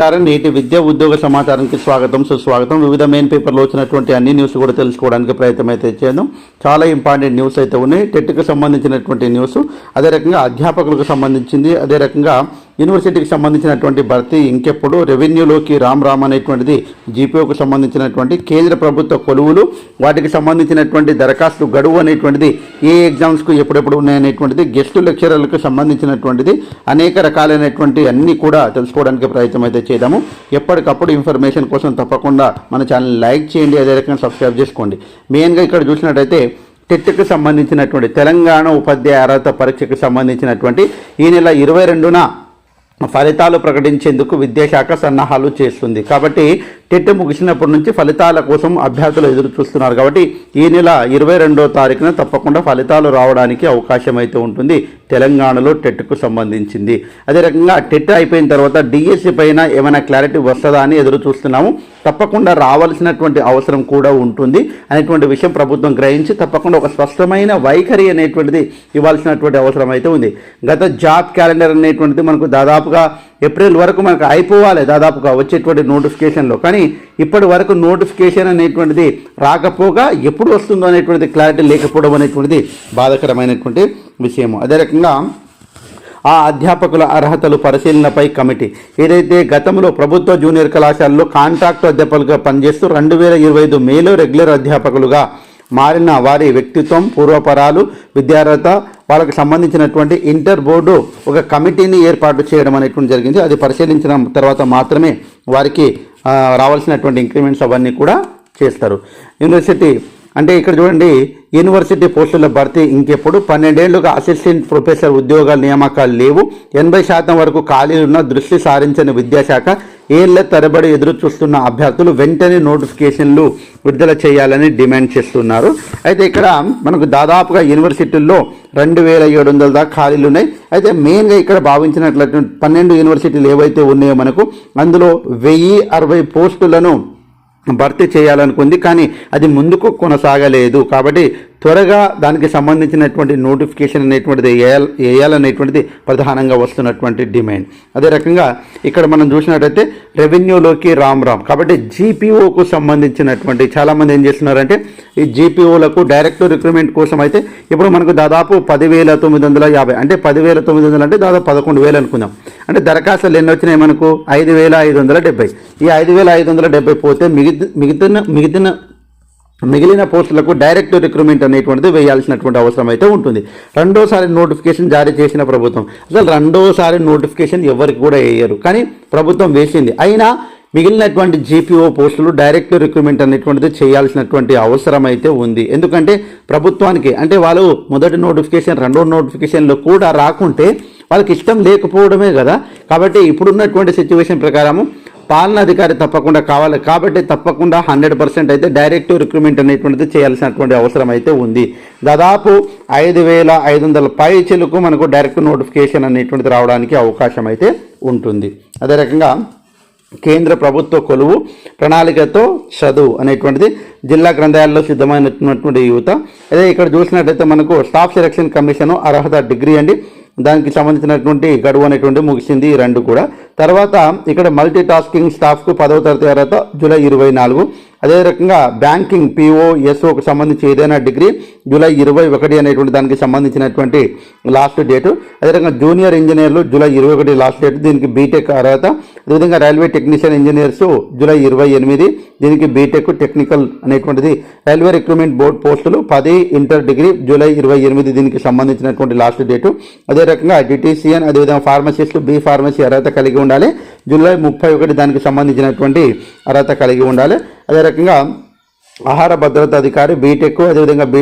నమస్కారం. నేటి విద్యా ఉద్యోగ సమాచారానికి స్వాగతం సుస్వాగతం. వివిధ మెయిన్ పేపర్లో వచ్చినటువంటి అన్ని న్యూస్ కూడా తెలుసుకోవడానికి ప్రయత్నం అయితే చేద్దాం. చాలా ఇంపార్టెంట్ న్యూస్ అయితే ఉన్నాయి. టెట్కి సంబంధించినటువంటి న్యూస్ అదే రకంగా అధ్యాపకులకు సంబంధించింది అదే రకంగా యూనివర్సిటీకి సంబంధించినటువంటి భర్తీ ఇంకెప్పుడు? రెవెన్యూలోకి రామ్ రామ్ అనేటువంటిది జీపీఓకు సంబంధించినటువంటి కేంద్ర ప్రభుత్వ కొలువులు వాటికి సంబంధించినటువంటి దరఖాస్తు గడువు అనేటువంటిది ఏ ఎగ్జామ్స్కు ఎప్పుడెప్పుడు ఉన్నాయనేటువంటిది గెస్ట్ లెక్చరర్లకు సంబంధించినటువంటిది అనేక రకాలైనటువంటి అన్ని కూడా తెలుసుకోవడానికి ప్రయత్నం అయితే చేద్దాము. ఎప్పటికప్పుడు ఇన్ఫర్మేషన్ కోసం తప్పకుండా మన ఛానల్ లైక్ చేయండి అదే రకంగా సబ్స్క్రైబ్ చేసుకోండి. మెయిన్గా ఇక్కడ చూసినట్టయితే టెట్కి సంబంధించినటువంటి తెలంగాణ ఉపాధ్యాయ అర్హత పరీక్షకు సంబంధించినటువంటి ఈ నెల ఇరవై రెండున ఫలితాలు ప్రకటించేందుకు విద్యాశాఖ సన్నాహాలు చేస్తుంది. కాబట్టి టెట్ ముగిసినప్పటి నుంచి ఫలితాల కోసం అభ్యర్థులు ఎదురు చూస్తున్నారు కాబట్టి ఈ నెల ఇరవై రెండో తారీఖున తప్పకుండా ఫలితాలు రావడానికి అవకాశం అయితే ఉంటుంది. తెలంగాణలో టెట్కు సంబంధించింది. అదే రకంగా టెట్ అయిపోయిన తర్వాత డిఎస్సి పైన ఏమైనా క్లారిటీ వస్తుందా అని ఎదురు చూస్తున్నాము. తప్పకుండా రావాల్సినటువంటి అవసరం కూడా ఉంటుంది. అనేటువంటి విషయం ప్రభుత్వం గ్రహించి తప్పకుండా ఒక స్పష్టమైన వైఖరి అనేటువంటిది ఇవ్వాల్సినటువంటి అవసరం అయితే ఉంది. గత జాబ్ క్యాలెండర్ అనేటువంటిది మనకు దాదాపుగా ఏప్రిల్ వరకు మనకు అయిపోవాలి దాదాపుగా వచ్చేటువంటి నోటిఫికేషన్లో. కానీ ఇప్పటి వరకు నోటిఫికేషన్ అనేటువంటిది రాకపోగా ఎప్పుడు వస్తుందో అనేటువంటిది క్లారిటీ లేకపోవడం అనేటువంటిది బాధాకరమైనటువంటి విషయము. అదే రకంగా ఆ అధ్యాపకుల అర్హతలు పరిశీలనపై కమిటీ. ఏదైతే గతంలో ప్రభుత్వ జూనియర్ కళాశాలలో కాంట్రాక్ట్ అధ్యాపకులుగా పనిచేస్తూ రెండు వేల ఇరవై ఐదు మేలో రెగ్యులర్ అధ్యాపకులుగా మారిన వారి వ్యక్తిత్వం పూర్వపరాలు విద్యార్హత వాళ్ళకి సంబంధించినటువంటి ఇంటర్ బోర్డు ఒక కమిటీని ఏర్పాటు చేయడం అనేటువంటి జరిగింది. అది పరిశీలించిన తర్వాత మాత్రమే వారికి రావాల్సినటువంటి ఇంక్రిమెంట్స్ అవన్నీ కూడా చేస్తారు. యూనివర్సిటీ అంటే ఇక్కడ చూడండి యూనివర్సిటీ పోస్టుల భర్తీ ఇంకెప్పుడు పన్నెండేళ్ళుగా అసిస్టెంట్ ప్రొఫెసర్ ఉద్యోగాల నియామకాలు లేవు. ఎనభై శాతం వరకు ఖాళీలున్న దృష్టి సారించిన విద్యాశాఖ ఏళ్ళ తరబడి ఎదురు చూస్తున్న అభ్యర్థులు వెంటనే నోటిఫికేషన్లు విడుదల చేయాలని డిమాండ్ చేస్తున్నారు. అయితే ఇక్కడ మనకు దాదాపుగా యూనివర్సిటీల్లో రెండు వేల ఏడు వందల దాకా ఖాళీలు ఉన్నాయి. అయితే మెయిన్గా ఇక్కడ భావించినట్లయితే పన్నెండు యూనివర్సిటీలు ఏవైతే ఉన్నాయో మనకు అందులో వెయ్యి అరవై పోస్టులను భర్తీ చేయాలనుకుంది. కానీ అది ముందుకు కొనసాగలేదు. కాబట్టి త్వరగా దానికి సంబంధించినటువంటి నోటిఫికేషన్ అనేటువంటిది వేయాలనేటువంటిది ప్రధానంగా వస్తున్నటువంటి డిమాండ్. అదే రకంగా ఇక్కడ మనం చూసినట్టయితే రెవెన్యూలోకి రామ్ రామ్. కాబట్టి జీపీఓకు సంబంధించినటువంటి చాలామంది ఏం చేస్తున్నారంటే ఈ జీపీఓలకు డైరెక్ట్ రిక్రూట్మెంట్ కోసం అయితే ఇప్పుడు మనకు దాదాపు పదివేల తొమ్మిది వందల యాభై అంటే పదివేల తొమ్మిది వందలు అంటే దాదాపు పదకొండు వేలు అనుకుందాం. అంటే దరఖాస్తులు ఎన్ని వచ్చినాయి మనకు? ఐదు వేల ఐదు వందల డెబ్బై. ఈ ఐదు వేల ఐదు వందల డెబ్బై పోతే మిగిలి మిగిలిన మిగిలిన మిగిలిన పోస్టులకు డైరెక్ట్ రిక్రూట్మెంట్ అనేటువంటిది వేయాల్సినటువంటి అవసరం అయితే ఉంటుంది. రెండోసారి నోటిఫికేషన్ జారీ చేసిన ప్రభుత్వం. అసలు రెండోసారి నోటిఫికేషన్ ఎవరికి కూడా వేయరు. కానీ ప్రభుత్వం వేసింది. అయినా మిగిలినటువంటి జీపీఓ పోస్టులు డైరెక్ట్ రిక్రూట్మెంట్ అనేటువంటిది చేయాల్సినటువంటి అవసరం అయితే ఉంది. ఎందుకంటే ప్రభుత్వానికి అంటే వాళ్ళు మొదటి నోటిఫికేషన్ రెండో నోటిఫికేషన్లో కూడా రాకుంటే వాళ్ళకి ఇష్టం లేకపోవడమే కదా. కాబట్టి ఇప్పుడున్నటువంటి సిచ్యువేషన్ ప్రకారము పాలనాధికారి తప్పకుండా కావాలి. కాబట్టి తప్పకుండా హండ్రెడ్ పర్సెంట్ అయితే డైరెక్ట్ రిక్రూట్మెంట్ అనేటువంటిది చేయాల్సినటువంటి అవసరం అయితే ఉంది. దాదాపు ఐదు వేల ఐదు వందల పై చెలుకు మనకు డైరెక్ట్ నోటిఫికేషన్ అనేటువంటిది రావడానికి అవకాశం అయితే ఉంటుంది. అదే రకంగా కేంద్ర ప్రభుత్వ కొలువు ప్రణాళికతో చదువు అనేటువంటిది జిల్లా గ్రంథాలయాల్లో సిద్ధమైనటువంటి యువత. అదే ఇక్కడ చూసినట్టయితే మనకు స్టాఫ్ సెలక్షన్ కమిషన్ అర్హత డిగ్రీ అండి. దానికి సంబంధించినటువంటి గడువు అనేటువంటి ముగిసింది. ఈ రెండు కూడా తర్వాత ఇక్కడ మల్టీ టాస్కింగ్ స్టాఫ్కు పదవ తరగతి తర్వాత జూలై ఇరవై నాలుగు. అదే రకంగా బ్యాంకింగ్ పిఓ ఎస్ఓకి సంబంధించి ఏదైనా డిగ్రీ జూలై ఇరవై ఒకటి అనేటువంటి దానికి సంబంధించినటువంటి లాస్ట్ డేటు అదేవిధంగా జూనియర్ ఇంజనీర్లు జూలై ఇరవై ఒకటి లాస్ట్ డేట్ దీనికి బీటెక్ అర్హత. అదేవిధంగా రైల్వే టెక్నీషియన్ ఇంజనీర్స్ జూలై ఇరవై ఎనిమిది. దీనికి బీటెక్ టెక్నికల్ అనేటువంటిది రైల్వే రిక్రూట్మెంట్ బోర్డ్ పోస్టులు పది ఇంటర్ డిగ్రీ జూలై ఇరవై ఎనిమిది దీనికి సంబంధించినటువంటి లాస్ట్ డేటు అదే రకంగా డిటీసీఎన్ అదేవిధంగా ఫార్మసిస్టు బి ఫార్మసీ అర్హత కలిగి ఉండాలి. జూలై ముప్పై ఒకటి దానికి సంబంధించినటువంటి అర్హత కలిగి ఉండాలి. అదే రకంగా ఆహార భద్రత అధికారి బీటెక్ అదేవిధంగా బీ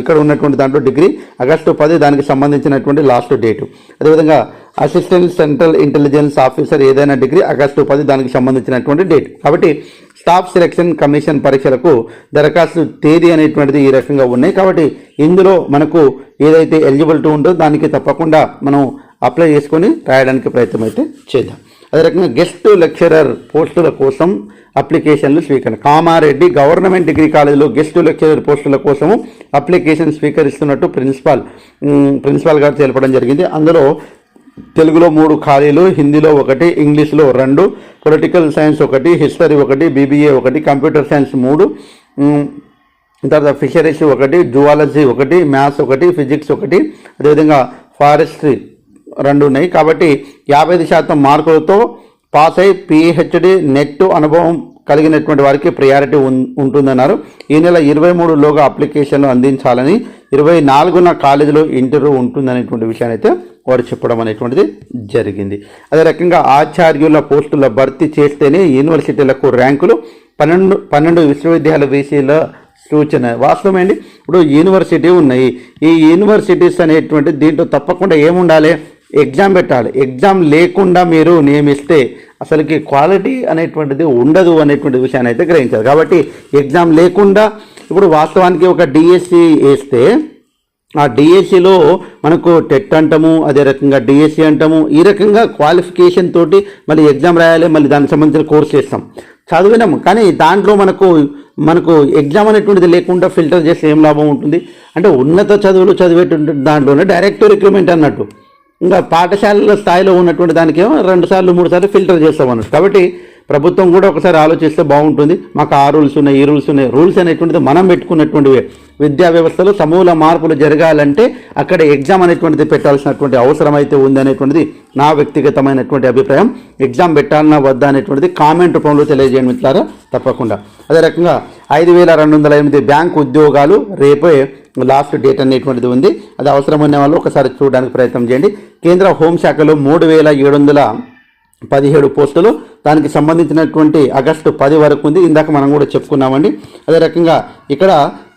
ఇక్కడ ఉన్నటువంటి దాంట్లో డిగ్రీ ఆగస్టు పది దానికి సంబంధించినటువంటి లాస్ట్ డేటు అదేవిధంగా అసిస్టెంట్ సెంట్రల్ ఇంటెలిజెన్స్ ఆఫీసర్ ఏదైనా డిగ్రీ ఆగస్టు పది దానికి సంబంధించినటువంటి డేట్ కాబట్టి స్టాఫ్ సెలక్షన్ కమిషన్ పరీక్షలకు దరఖాస్తు తేదీ అనేటువంటిది ఈ రకంగా ఉన్నాయి. కాబట్టి ఇందులో మనకు ఏదైతే ఎలిజిబిలిటీ ఉందో దానికి తప్పకుండా మనం అప్లై చేసుకొని రాయడానికి ప్రయత్నం అయితే చేద్దాం. అదే రకంగా గెస్ట్ లెక్చరర్ పోస్టుల కోసం అప్లికేషన్లు స్వీకరణ. కామారెడ్డి గవర్నమెంట్ డిగ్రీ కాలేజీలో గెస్ట్ లెక్చరర్ పోస్టుల కోసము అప్లికేషన్ స్వీకరిస్తున్నట్టు ప్రిన్సిపాల్ ప్రిన్సిపాల్ గారు తెలపడం జరిగింది. అందులో తెలుగులో మూడు ఖాళీలు హిందీలో ఒకటి ఇంగ్లీష్లో రెండు పొలిటికల్ సైన్స్ ఒకటి హిస్టరీ ఒకటి బీబీఏ ఒకటి కంప్యూటర్ సైన్స్ మూడు తర్వాత ఫిషరీస్ ఒకటి జువాలజీ ఒకటి మ్యాథ్స్ ఒకటి ఫిజిక్స్ ఒకటి అదేవిధంగా ఫారెస్ట్రీ రెండు ఉన్నాయి. కాబట్టి యాభై ఐదు శాతం మార్కులతో పాస్ అయి పిహెచ్డి నెట్ అనుభవం కలిగినటువంటి వారికి ప్రయారిటీ ఉంటుందన్నారు. ఈ నెల ఇరవై మూడులోగా అప్లికేషన్లు అందించాలని ఇరవై నాలుగున కాలేజీలో ఇంటర్వ్యూ ఉంటుందనేటువంటి విషయాన్ని అయితే వారు చెప్పడం అనేటువంటిది జరిగింది. అదే రకంగా ఆచార్యుల పోస్టుల భర్తీ చేస్తేనే యూనివర్సిటీలకు ర్యాంకులు పన్నెండు పన్నెండు విశ్వవిద్యాలయ వీసీల సూచన. వాస్తవమేంటి ఇప్పుడు యూనివర్సిటీ ఉన్నాయి. ఈ యూనివర్సిటీస్ అనేటువంటి దీంట్లో తప్పకుండా ఏముండాలి? ఎగ్జామ్ పెట్టాలి. ఎగ్జామ్ లేకుండా మీరు నియమిస్తే అసలుకి క్వాలిటీ అనేటువంటిది ఉండదు అనేటువంటి విషయాన్ని అయితే గ్రహించాలి కాబట్టి ఎగ్జామ్ లేకుండా ఇప్పుడు వాస్తవానికి ఒక డిఎస్సి వేస్తే ఆ డిఎస్సిలో మనకు టెట్ అంటాము అదే రకంగా డిఎస్సి అంటాము ఈ రకంగా క్వాలిఫికేషన్ తోటి మళ్ళీ ఎగ్జామ్ రాయాలి మళ్ళీ దానికి సంబంధించిన కోర్స్ చేస్తాం. చదివినాము. కానీ దాంట్లో మనకు మనకు ఎగ్జామ్ అనేటువంటిది లేకుండా ఫిల్టర్ చేస్తే ఏం లాభం ఉంటుంది? అంటే ఉన్నత చదువులు చదివేటువంటి దాంట్లోనే డైరెక్ట్ రిక్రూట్మెంట్ అన్నట్టు. ఇంకా పాఠశాలల స్థాయిలో ఉన్నటువంటి దానికేమో రెండు సార్లు మూడు సార్లు ఫిల్టర్ చేస్తాం అన్నట్టు. కాబట్టి ప్రభుత్వం కూడా ఒకసారి ఆలోచిస్తే బాగుంటుంది. మాకు ఆ రూల్స్ ఉన్నాయి ఈ రూల్స్ ఉన్నాయి. రూల్స్ అనేటువంటిది మనం పెట్టుకున్నటువంటివి. విద్యా వ్యవస్థలో సమూల మార్పులు జరగాలంటే అక్కడ ఎగ్జామ్ అనేటువంటిది పెట్టాల్సినటువంటి అవసరం అయితే ఉంది అనేటువంటిది నా వ్యక్తిగతమైనటువంటి అభిప్రాయం. ఎగ్జామ్ పెట్టాలన్నా వద్దా అనేటువంటిది కామెంట్ రూపంలో తెలియజేయడం మిత్రులారా. తప్పకుండా. అదే రకంగా ఐదు వేల రెండు వందల ఎనిమిది బ్యాంక్ ఉద్యోగాలు రేపే లాస్ట్ డేట్ అనేటువంటిది ఉంది. అది అవసరమైన వాళ్ళు ఒకసారి చూడడానికి ప్రయత్నం చేయండి. కేంద్ర హోంశాఖలో మూడు వేల ఏడు వందల పదిహేడు పోస్టులు దానికి సంబంధించినటువంటి ఆగస్టు పది వరకు ఉంది. ఇందాక మనం కూడా చెప్పుకున్నామండి. అదే రకంగా ఇక్కడ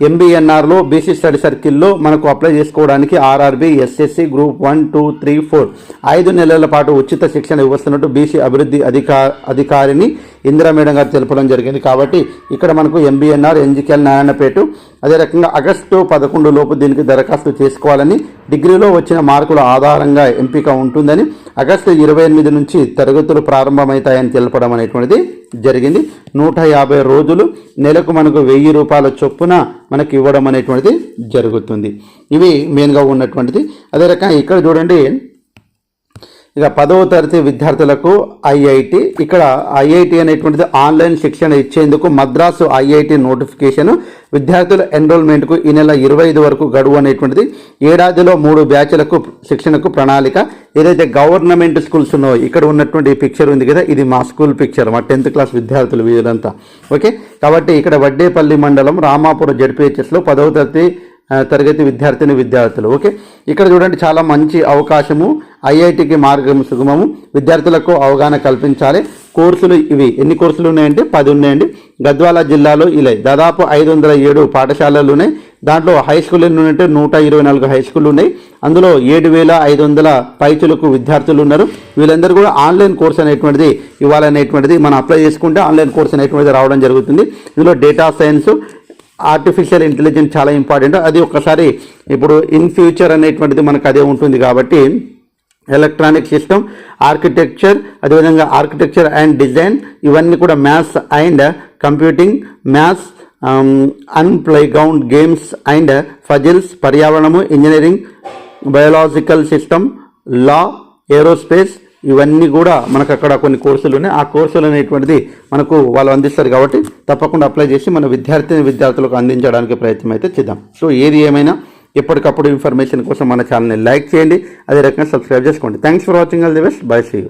ఎంబీఎన్ఆర్లో బీసీ స్టడీ సర్కిల్లో మనకు అప్లై చేసుకోవడానికి RRB SSC group one two three four ఐదు నెలల పాటు ఉచిత శిక్షణ ఇవ్వస్తున్నట్టు బీసీ అభివృద్ధి అధికా అధికారిని ఇందిరా మేడం గారు తెలపడం జరిగింది. కాబట్టి ఇక్కడ మనకు ఎంబీఎన్ఆర్ ఎన్జికెల్ నారాయణపేట అదే రకంగా ఆగస్టు పదకొండు లోపు దీనికి దరఖాస్తు చేసుకోవాలని డిగ్రీలో వచ్చిన మార్కుల ఆధారంగా ఎంపిక ఉంటుందని ఆగస్టు ఇరవై ఎనిమిది నుంచి తరగతులు ప్రారంభమవుతాయని తెలపడం అనేటువంటిది జరిగింది. నూట యాభై రోజులు నెలకు మనకు వెయ్యి రూపాయల చొప్పున మనకి ఇవ్వడం అనేటువంటిది జరుగుతుంది. ఇవి మెయిన్గా ఉన్నటువంటిది. అదే రకంగా ఇక్కడ చూడండి ఇక పదవ తరగతి విద్యార్థులకు ఐఐటి. ఇక్కడ ఐఐటి అనేటువంటిది ఆన్లైన్ శిక్షణ ఇచ్చేందుకు మద్రాసు ఐఐటి నోటిఫికేషన్. విద్యార్థుల ఎన్రోల్మెంట్కు ఈ నెల ఇరవై ఐదు వరకు గడువు అనేటువంటిది. ఏడాదిలో మూడు బ్యాచ్లకు శిక్షణకు ప్రణాళిక. ఏదైతే గవర్నమెంట్ స్కూల్స్ ఉన్నాయో ఇక్కడ ఉన్నటువంటి పిక్చర్ ఉంది కదా ఇది మా స్కూల్ పిక్చర్ మా టెన్త్ క్లాస్ విద్యార్థులు వీరంతా ఓకే? కాబట్టి ఇక్కడ వడ్డేపల్లి మండలం రామాపురం జడ్పిహెచ్ఎస్లో పదవ తరగతి తరగతి విద్యార్థిని విద్యార్థులు. ఓకే? ఇక్కడ చూడండి చాలా మంచి అవకాశము. ఐఐటికి మార్గం సుగమము. విద్యార్థులకు అవగాహన కల్పించాలి. కోర్సులు ఇవి. ఎన్ని కోర్సులు ఉన్నాయంటే పది ఉన్నాయండి. గద్వాల జిల్లాలో ఇలా దాదాపు ఐదు వందల ఏడు పాఠశాలలు ఉన్నాయి. దాంట్లో హై స్కూల్ ఎన్ని ఉన్నాయంటే నూట ఇరవై నాలుగు హై స్కూల్ ఉన్నాయి. అందులో ఏడు వేల ఐదు వందల పైచులకు విద్యార్థులు ఉన్నారు. వీళ్ళందరూ కూడా ఆన్లైన్ కోర్స్ అనేటువంటిది ఇవ్వాలనేటువంటిది మనం అప్లై చేసుకుంటే ఆన్లైన్ కోర్స్ అనేటువంటిది రావడం జరుగుతుంది. ఇందులో డేటా సైన్స్ ఆర్టిఫిషియల్ ఇంటెలిజెన్స్ చాలా ఇంపార్టెంట్ అది ఒకసారి ఇప్పుడు ఇన్ ఫ్యూచర్ అనేటువంటిది మనకు అదే ఉంటుంది కాబట్టి ఎలక్ట్రానిక్ సిస్టమ్ ఆర్కిటెక్చర్ అదేవిధంగా ఆర్కిటెక్చర్ అండ్ డిజైన్ ఇవన్నీ కూడా maths and computing maths and playground games and puzzles పర్యావరణము engineering biological system law aerospace ఇవన్నీ కూడా మనకు అక్కడ కొన్ని కోర్సులు ఉన్నాయి. ఆ కోర్సులు అనేటువంటిది మనకు వాళ్ళు అందిస్తారు కాబట్టి తప్పకుండా అప్లై చేసి మన విద్యార్థిని విద్యార్థులకు అందించడానికి ప్రయత్నం అయితే చేద్దాం. సో ఏది ఏమైనా ఎప్పటికప్పుడు ఇన్ఫర్మేషన్ కోసం మన ఛానల్ని లైక్ చేయండి. అదే రకంగా సబ్స్క్రైబ్ చేసుకోండి. Thanks for watching all the best bye see you